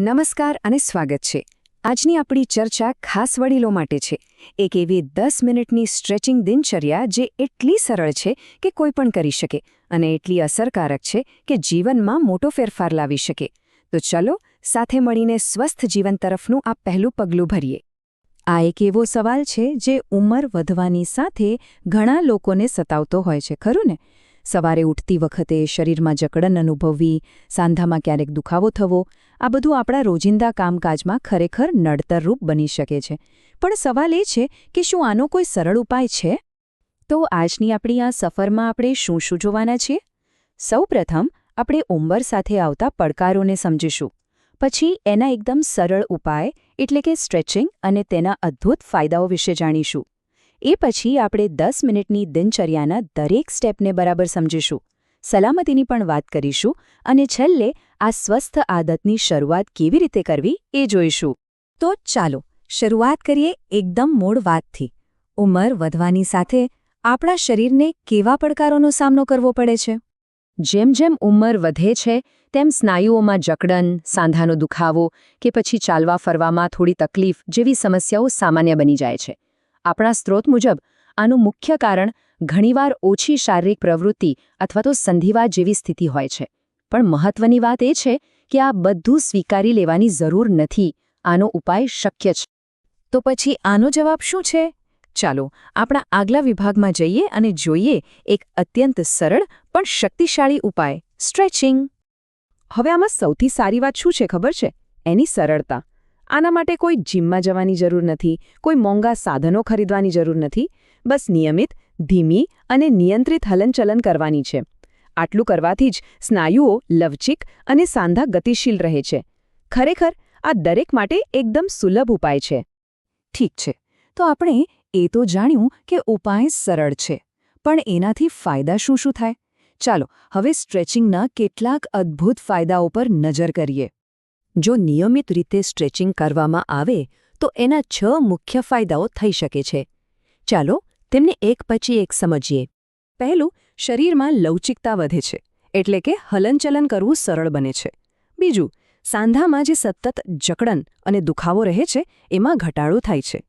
નમસ્કાર અને સ્વાગત છે. આજની આપણી ચર્ચા ખાસ વડીલો માટે છે. એક એવી દસ મિનિટની સ્ટ્રેચિંગ દિનચર્યા જે એટલી સરળ છે કે કોઈ પણ કરી શકે અને એટલી અસરકારક છે કે જીવનમાં મોટો ફેરફાર લાવી શકે. તો ચલો સાથે મળીને સ્વસ્થ જીવન તરફનું આ પહેલું પગલું ભરીએ. આ એક એવો સવાલ છે જે ઉંમર વધવાની સાથે ઘણા લોકોને સતાવતો હોય છે, ખરું ને? સવારે ઉઠતી વખતે શરીરમાં જકડન અનુભવવી સાંધામાં ક્યારેક દુખાવો થવો, આ બધું આપણા રોજિંદા કામકાજમાં ખરેખર નડતરરૂપ બની શકે છે. પણ સવાલ એ છે કે શું આનો કોઈ સરળ ઉપાય છે? તો આજની આપણી આ સફરમાં આપણે શું શું જોવાના છીએ? સૌપ્રથમ આપણે ઉંમર સાથે આવતા પડકારોને સમજીશું. પછી એના એકદમ સરળ ઉપાય, એટલે કે સ્ટ્રેચિંગ અને તેના અદ્ભુત ફાયદાઓ વિશે જાણીશું. એ પછી આપણે દસ મિનિટની દિનચર્યાના દરેક સ્ટેપને બરાબર સમજીશું. સલામતીની પણ વાત કરીશું અને છેલ્લે આ સ્વસ્થ આદતની શરૂઆત કેવી રીતે કરવી એ જોઈશું. તો ચાલો, શરૂઆત કરીએ એકદમ મૂળ વાતથી. ઉંમર વધવાની સાથે આપણા શરીરને કેવા પડકારોનો સામનો કરવો પડે છે? જેમ જેમ ઉંમર વધે છે, તેમ સ્નાયુઓમાં જકડન, સાંધાનો દુખાવો કે પછી ચાલવા ફરવામાં થોડી તકલીફ જેવી સમસ્યાઓ સામાન્ય બની જાય છે. આપણા સ્ત્રોત મુજબ, આનું મુખ્ય કારણ ઘણીવાર ઓછી શારીરિક પ્રવૃત્તિ અથવા તો સંધિવા જેવી સ્થિતિ હોય છે. પણ મહત્વની વાત એ છે કે આ બધું સ્વીકારી લેવાની જરૂર નથી. આનો ઉપાય શક્ય છે. તો પછી આનો જવાબ શું છે? ચાલો, આપણા આગલા વિભાગમાં જઈએ અને જોઈએ એક અત્યંત સરળ પણ શક્તિશાળી ઉપાય, સ્ટ્રેચિંગ. હવે આમાં સૌથી સારી વાત શું છે ખબર છે? એની સરળતા. આના માટે કોઈ જીમમાં જવાની જરૂર નથી, કોઈ મોંઘા સાધનો ખરીદવાની જરૂર નથી, બસ નિયમિત, ધીમી અને નિયંત્રિત હલનચલન કરવાની છે. આટલું કરવાથી જ સ્નાયુઓ લવચિક અને સાંધા ગતિશીલ રહે છે. ખરેખર, આ દરેક માટે એકદમ સુલભ ઉપાય છે. ઠીક છે. તો આપણે એ તો જાણ્યું કે ઉપાય સરળ છે. પણ એનાથી ફાયદા શું શું થાય? ચાલો, હવે સ્ટ્રેચિંગના કેટલાક અદ્ભુત ફાયદાઓ પર નજર કરીએ. જો નિયમિત રીતે સ્ટ્રેચિંગ કરવામાં આવે, તો એના છ મુખ્ય ફાયદાઓ થઈ શકે છે. ચાલો તેમને એક પછી એક સમજીએ. પહેલું, શરીરમાં લવચિકતા વધે છે, એટલે કે હલનચલન કરવું સરળ બને છે. બીજું, સાંધામાં જે સતત જકડન અને દુખાવો રહે છે, એમાં ઘટાડો થાય છે.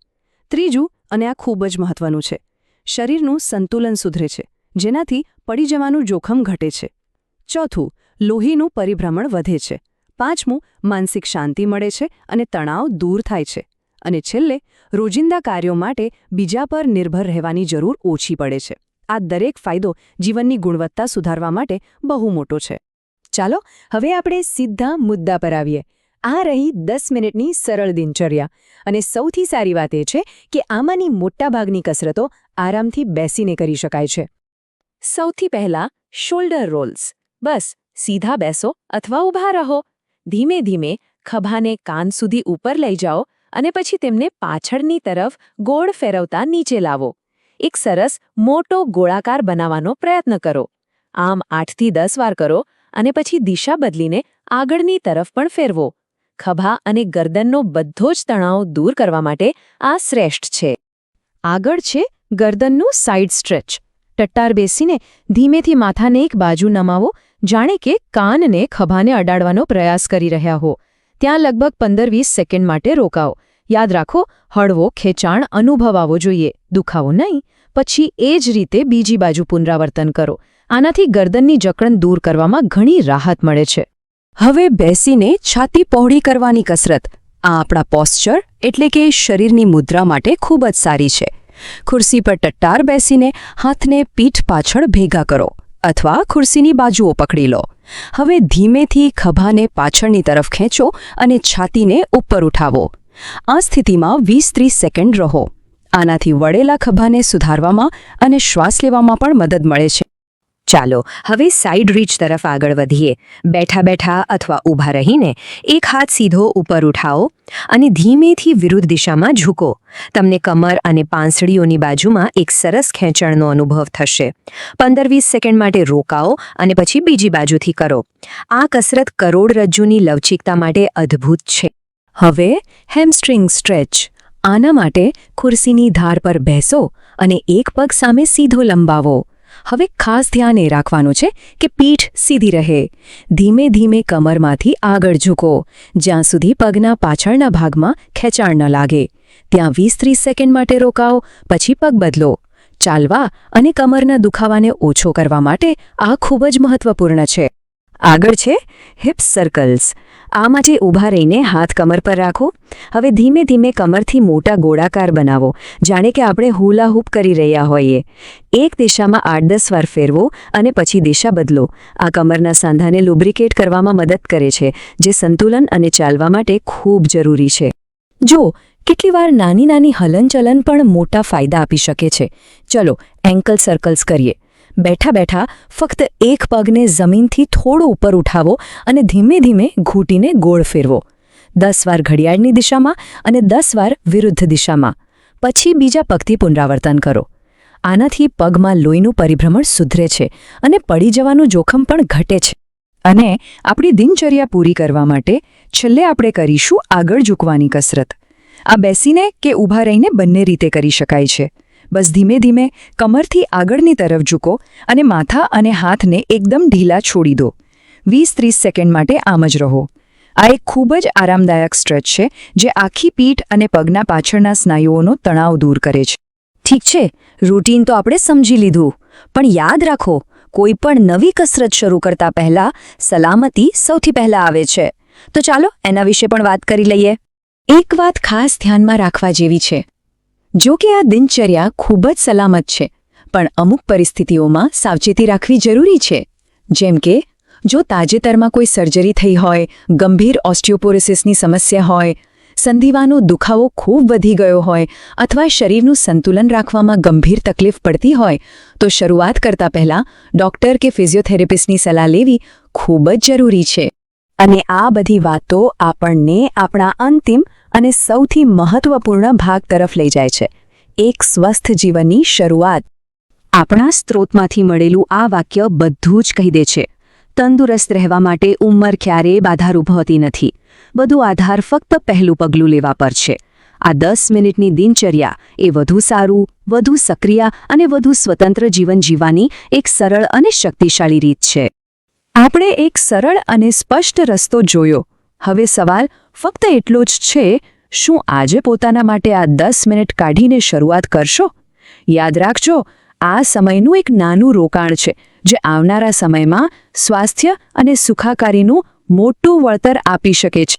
ત્રીજું, અને આ ખૂબ જ મહત્વનું છે, શરીરનું સંતુલન સુધરે છે, જેનાથી પડી જવાનું જોખમ ઘટે છે. ચોથું, લોહીનું પરિભ્રમણ વધે છે પાંચમું, માનસિક શાંતિ મળે છે અને તણાવ દૂર થાય છે. અને છેલ્લે, રોજિંદા કાર્યો માટે બીજા પર નિર્ભર રહેવાની જરૂર ઓછી પડે છે. આ દરેક ફાયદો જીવનની ગુણવત્તા સુધારવા માટે બહુ મોટો છે. ચાલો, હવે આપણે સીધા મુદ્દા પર આવીએ. આ રહી દસ મિનિટની સરળ દિનચર્યા. અને સૌથી સારી વાત એ છે કે આમાંની મોટાભાગની કસરતો આરામથી બેસીને કરી શકાય છે. સૌથી પહેલા શોલ્ડર રોલ્સ બસ, સીધા બેસો અથવા ઊભા રહો. ધીમે ધીમે ખભાને કાન સુધી ઉપર લઈ જાઓ અને પછી તેમને પાછળની તરફ ગોળ ફેરવતા નીચે લાવો. એક સરસ મોટો ગોળાકાર બનાવવાનો પ્રયત્ન કરો. આમ આઠથી દસ વાર કરો અને પછી દિશા બદલીને આગળની તરફ પણ ફેરવો. ખભા અને ગરદનનો બધો જ તણાવ દૂર કરવા માટે આ શ્રેષ્ઠ છે. આગળ છે ગરદનનું સાઇડ સ્ટ્રેચ. ટટ્ટાર બેસીને ધીમેથી માથાને એક બાજુ નમાવો જાણે કે કાનને ખભાને અડાડવાનો પ્રયાસ કરી રહ્યા હો. ત્યાં લગભગ પંદર વીસ સેકન્ડ માટે રોકાઓ. યાદ રાખો, હળવો, ખેંચાણ અનુભવાવો જોઈએ. દુખાવો નહીં. પછી એ જ રીતે બીજી બાજુ પુનરાવર્તન કરો. આનાથી ગરદનની જકડન દૂર કરવામાં ઘણી રાહત મળે છે. હવે બેસીને છાતી પહોળી કરવાની કસરત. આ આપણા પોસ્ચર એટલે કે શરીરની મુદ્રા માટે ખૂબ જ સારી છે. ખુરશી પર ટટ્ટાર બેસીને હાથને પીઠ પાછળ ભેગા કરો. અથવા ખુરશીની બાજુઓ પકડી લો. હવે ધીમેથી ખભાને પાછળની તરફ ખેંચો અને છાતીને ઉપર ઉઠાવો. આ સ્થિતિમાં વીસ ત્રીસ સેકન્ડ રહો. આનાથી વળેલા ખભાને સુધારવામાં અને શ્વાસ લેવામાં પણ મદદ મળે છે. ચાલો, હવે સાઇડ રીચ તરફ આગળ વધીએ. બેઠા બેઠા અથવા ઊભા રહીને એક હાથ સીધો ઉપર ઉઠાવો અને ધીમેથી વિરુદ્ધ દિશામાં ઝૂકો. તમને કમર અને પાંસળીઓની બાજુમાં એક સરસ ખેંચણનો અનુભવ થશે. પંદર વીસ સેકન્ડ માટે રોકાઓ અને પછી બીજી બાજુથી કરો. આ કસરત કરોડરજ્જુની લવચિકતા માટે અદ્ભુત છે. હવે હેમસ્ટ્રિંગ સ્ટ્રેચ આના માટે ખુરશીની ધાર પર બેસો અને એક પગ સામે સીધો લંબાવો. હવે ખાસ ધ્યાન એ રાખવાનું છે કે પીઠ સીધી રહે. ધીમે ધીમે કમરમાંથી આગળ ઝૂકો, જ્યાં સુધી પગના પાછળના ભાગમાં ખેંચાણ ન લાગે. ત્યાં વીસ ત્રીસ સેકન્ડ માટે રોકાઓ, પછી પગ બદલો. ચાલવા અને કમરના દુખાવાને ઓછો કરવા માટે આ ખૂબ જ મહત્વપૂર્ણ છે. આગળ છે હિપ્સ સર્કલ્સ. આ માટે ઊભા રહીને હાથ કમર પર રાખો. હવે ધીમે ધીમે કમરથી મોટા ગોળાકાર બનાવો. જાણે કે આપણે હુલા કરી રહ્યા હોઈએ. એક દિશામાં આઠ દસ વાર ફેરવો અને પછી દિશા બદલો. આ કમરના સાંધાને લુબ્રિકેટ કરવામાં મદદ કરે છે, જે સંતુલન અને ચાલવા માટે ખૂબ જરૂરી છે. જો, કેટલી વાર નાની નાની હલનચલન પણ મોટા ફાયદા આપી શકે છે. ચલો, એન્કલ સર્કલ્સ કરીએ. બેઠા બેઠા ફક્ત એક પગને જમીનથી થોડો ઉપર ઉઠાવો અને ધીમે ધીમે ઘૂંટીને ગોળ ફેરવો. દસ વાર ઘડિયાળની દિશામાં અને દસ વાર વિરુદ્ધ દિશામાં. પછી બીજા પગથી પુનરાવર્તન કરો. આનાથી પગમાં લોહીનું પરિભ્રમણ સુધરે છે અને પડી જવાનું જોખમ પણ ઘટે છે. અને આપણી દિનચર્યા પૂરી કરવા માટે છેલ્લે આપણે કરીશું આગળ ઝૂકવાની કસરત. આ બેસીને કે ઊભા રહીને બંને રીતે કરી શકાય છે. બસ ધીમે ધીમે કમરથી આગળની તરફ ઝૂકો અને માથા અને હાથને એકદમ ઢીલા છોડી દો. વીસ ત્રીસ સેકન્ડ માટે આમ જ રહો. આ એક ખૂબ જ આરામદાયક સ્ટ્રેચ છે, જે આખી પીઠ અને પગના પાછળના સ્નાયુઓનો તણાવ દૂર કરે છે. ઠીક છે, રૂટીન તો આપણે સમજી લીધું, પણ યાદ રાખો, કોઈ પણ નવી કસરત શરૂ કરતા પહેલા સલામતી સૌથી પહેલા આવે છે. તો ચાલો એના વિશે પણ વાત કરી લઈએ. એક વાત ખાસ ધ્યાનમાં રાખવા જેવી છે. જો કે આ દિનચર્યા ખૂબ જ સલામત છે, પણ અમુક પરિસ્થિતિઓમાં સાવચેતી રાખવી જરૂરી છે. જેમ કે, જો તાજેતરમાં કોઈ સર્જરી થઈ હોય, ગંભીર ઓસ્ટિયોપોરોસિસની સમસ્યા હોય, સંધિવાનો દુખાવો ખૂબ વધી ગયો હોય અથવા શરીરનું સંતુલન રાખવામાં ગંભીર તકલીફ પડતી હોય, તો શરૂઆત કરતા પહેલા ડોક્ટર કે ફિઝિયોથેરેપિસ્ટની સલાહ લેવી ખૂબ જ જરૂરી છે. અને આ બધી વાતો આપણને આપણા અંતિમ અને સૌથી મહત્વપૂર્ણ ભાગ તરફ લઈ જાય છે. એક સ્વસ્થ જીવનની શરૂઆત. આપણા સ્ત્રોતમાંથી મળેલું આ વાક્ય બધું જ કહી દે છે. તંદુરસ્ત રહેવા માટે ઉંમર ક્યારેય બાધારૂપ હોતી નથી. બધું આધાર ફક્ત પહેલું પગલું લેવા પર છે. આ દસ મિનિટની દિનચર્યા એ વધુ સારું, વધુ સક્રિય અને વધુ સ્વતંત્ર જીવન જીવવાની એક સરળ અને શક્તિશાળી રીત છે. આપણે એક સરળ અને સ્પષ્ટ રસ્તો જોયો. હવે સવાલ ફક્ત એટલો જ છે, શું આજે પોતાના માટે આ દસ મિનિટ કાઢીને શરૂઆત કરશો? યાદ રાખજો, આ સમયનું એક નાનું રોકાણ છે, જે આવનારા સમયમાં સ્વાસ્થ્ય અને સુખાકારીનું મોટું વળતર આપી શકે છે.